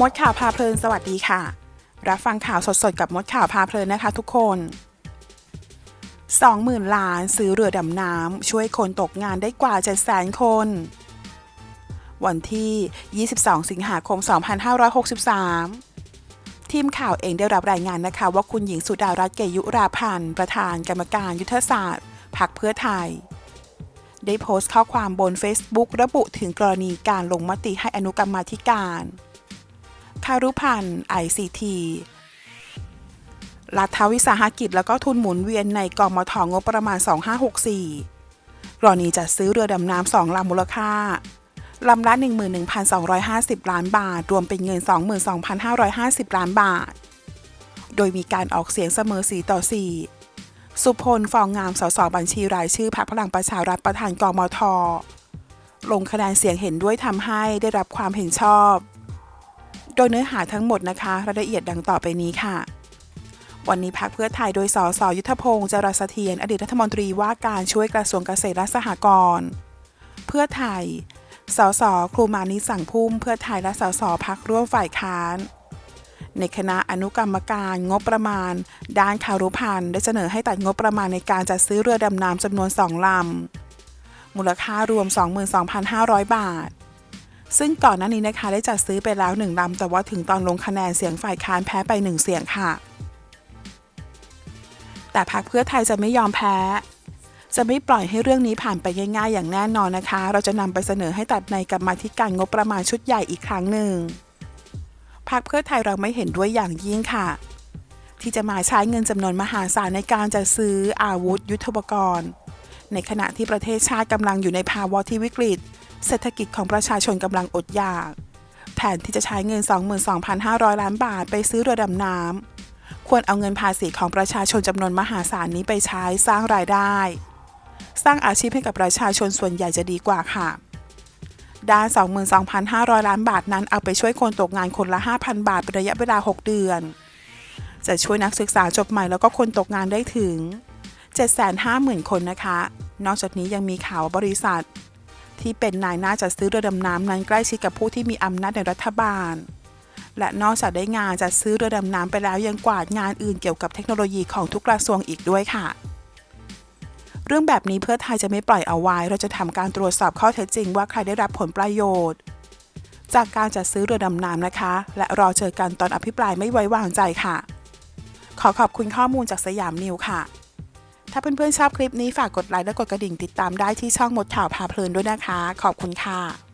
มดข่าวพาเพลินสวัสดีค่ะ รับฟังข่าวสดๆกับมดข่าวพาเพลินนะคะทุกคน 20,000 ล้านซื้อเรือดำน้ำช่วยคนตกงานได้กว่า 700,000 คน วันที่ 22 สิงหาคม 2563ทีมข่าวเองได้รับรายงานนะคะ ว่าคุณหญิงสุดารัตน์เกยุราพันธ์ ประธานกรรมการยุทธศาสตร์พรรคเพื่อไทย ได้โพสต์ข้อความบน Facebook ระบุถึงกรณีการลงมติให้อนุกรรมาธิการารุพันธ์ ICT รัฐวิสาหกิจแล้วก็ทุนหมุนเวียนในกองมทงบประมาณ 2564 กรณีจัดซื้อเรือดำน้ำสองลำมูลค่าลำละ 11,250 ล้านบาท รวมเป็นเงิน 22,550 ล้านบาท โดยมีการออกเสียงเสมอ 4 ต่อ 4 สุพล ฟองงาม สส บัญชีรายชื่อพรรคพลังประชารัฐประธานกมท ลงคะแนนเสียงเห็นด้วยทำให้ได้รับความเห็นชอบ ดยเนื้อหาทั้งหมดนะคะรายละเอียดดังต่อไปนี้ค่ะ วันนี้พักเพื่อไทยโดยสสยุทธพงศ์จรัสเทียน อดีตรัฐมนตรีว่าการช่วยกระทรวงเกษตรและสหกรณ์เพื่อไทยสสครูมานิสั่งพุ่มเพื่อไทยและสสพักร่วมฝ่ายค้าน ในคณะอนุกรรมการงบประมาณ ด้านคารุพันธ์ได้เสนอให้ตัดงบประมาณในการจัดซื้อเรือดำน้ำจำนวน2ลำมูลค่ารวม 22,500 บาท ซึ่งก่อนหน้านี้นะคะได้จัดซื้อไปแล้ว1ลำแต่ว่าถึงตอนลงคะแนนเสียงฝ่ายค้านแพ้ไป 1 เสียงค่ะ แต่พรรคเพื่อไทยจะไม่ยอมแพ้ จะไม่ปล่อยให้เรื่องนี้ผ่านไปง่ายๆ อย่างแน่นอนนะคะ เราจะนำไปเสนอให้ตัดในกรรมาธิการงบประมาณชุดใหญ่อีกครั้งหนึ่งพรรคเพื่อไทยเราไม่เห็นด้วยอย่างยิ่งค่ะ ที่จะมาใช้เงินจำนวนมหาศาลในการจัดซื้ออาวุธยุทโธปกรณ์ ในขณะที่ประเทศชาติกำลังอยู่ในภาวะที่วิกฤต เศรษฐกิจของประชาชนกำลังอดอยาก แทนที่จะใช้เงิน 22,500 ล้านบาทไปซื้อเรือดำน้ำควรเอาเงินภาษีของประชาชนจำนวนมหาศาลนี้ไปใช้สร้างรายได้ สร้างอาชีพให้กับประชาชนส่วนใหญ่จะดีกว่าค่ะด้าน 22,500 ล้านบาทนั้นเอาไปช่วยคนตกงานคนละ 5,000 บาทเป็นระยะเวลา 6 เดือน จะช่วยนักศึกษาจบใหม่แล้วก็คนตกงานได้ถึง 750,000 คนนะคะ นอกจากนี้ยังมีข่าวบริษัท ที่เป็นนายหน้าจัดซื้อเรือดำน้ำนั้นใกล้ชิดกับผู้ที่มีอำนาจในรัฐบาล และนอกจากได้งานจัดซื้อเรือดำน้ำไปแล้วยังกวาดงานอื่นเกี่ยวกับเทคโนโลยีของทุกกระทรวงอีกด้วยค่ะ เรื่องแบบนี้เพื่อไทยจะไม่ปล่อยเอาไว้ เราจะทำการตรวจสอบข้อเท็จจริงว่าใครได้รับผลประโยชน์ จากการจัดซื้อเรือดำน้ำนะคะ และรอเจอกันตอนอภิปรายไม่ไว้วางใจค่ะ ขอขอบคุณข้อมูลจากสยามนิวค่ะ ถ้าเพื่อนๆชอบคลิปนี้ฝากกดไลค์และกดกระดิ่งติดตามได้ที่ช่องมดข่าวพาเพลินด้วยนะคะ ขอบคุณค่ะ